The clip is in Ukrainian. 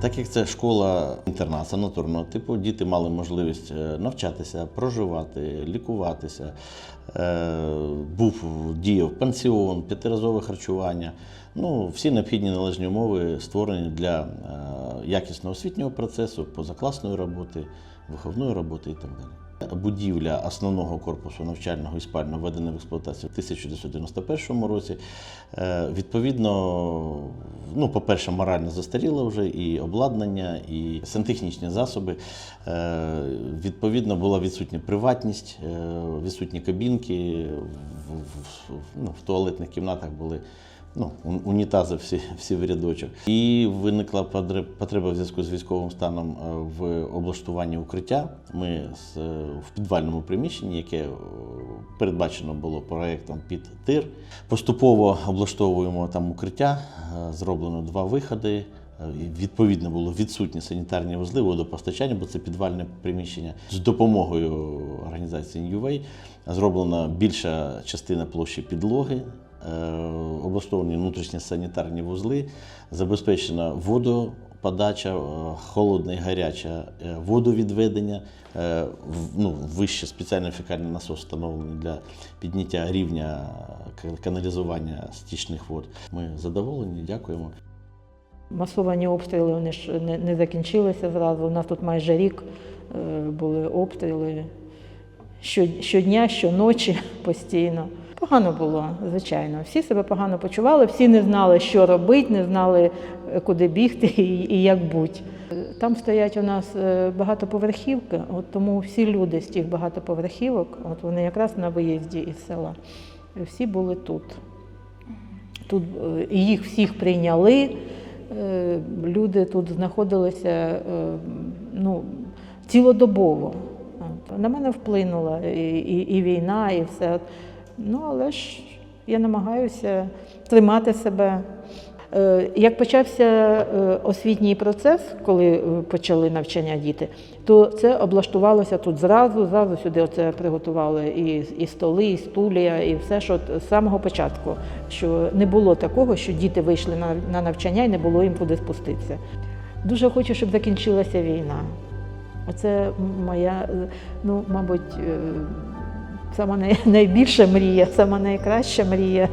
Так як це школа інтернат санаторного типу, діти мали можливість е, навчатися, проживати, лікуватися. Е, Був діяв пансіон, п'ятиразове харчування. Ну, всі необхідні належні умови створені для е, якісного освітнього процесу, позакласної роботи, виховної роботи і так далі. Будівля основного корпусу навчального і спального введена в експлуатацію в 1991 році. Е, Відповідно, ну, по-перше, морально застаріло вже і обладнання, і сантехнічні засоби. Е, Відповідно, була відсутня приватність, е, відсутні кабінки. В, в, ну, в туалетних кімнатах були ну, унітази всі, всі в рядочок. І виникла потреба в зв'язку з військовим станом е, в облаштуванні укриття. Ми з, е, в підвальному приміщенні, яке е, передбачено було проєктом під тир. Поступово облаштовуємо там укриття, зроблено два виходи. Відповідно, було відсутні санітарні вузли, водопостачання, бо це підвальне приміщення. З допомогою організації Way зроблена більша частина площі підлоги, облаштовані внутрішні санітарні вузли, забезпечена водоподача, е, холодна і гаряча е, водовідведення, е, ну, вище спеціальний фекальний насос встановлений для підняття рівня каналізування стічних вод. Ми задоволені, дякуємо. Масовані обстріли вони ж не, не закінчилися зразу. У нас тут майже рік е, були обстріли щодня, щоночі постійно. Погано було, звичайно. Всі себе погано почували, всі не знали, що робити, не знали, е, куди бігти і, як бути. Там стоять у нас е, багатоповерхівки, от тому всі люди з тих багатоповерхівок, от вони якраз на виїзді із села. Всі були тут. Тут е, їх всіх прийняли. Люди тут знаходилися ну, цілодобово. На мене вплинула і, і, і війна, і все. Ну, але ж я намагаюся тримати себе. Е, Як почався е, освітній процес, коли е, почали навчання діти, то це облаштувалося тут зразу, зразу сюди оце приготували і, і столи, і стулья, і все, що з самого початку. Що не було такого, що діти вийшли на, на навчання і не було їм куди спуститися. Дуже хочу, щоб закінчилася війна. Оце моя, ну, мабуть, сама най- найбільша мрія, сама найкраща мрія.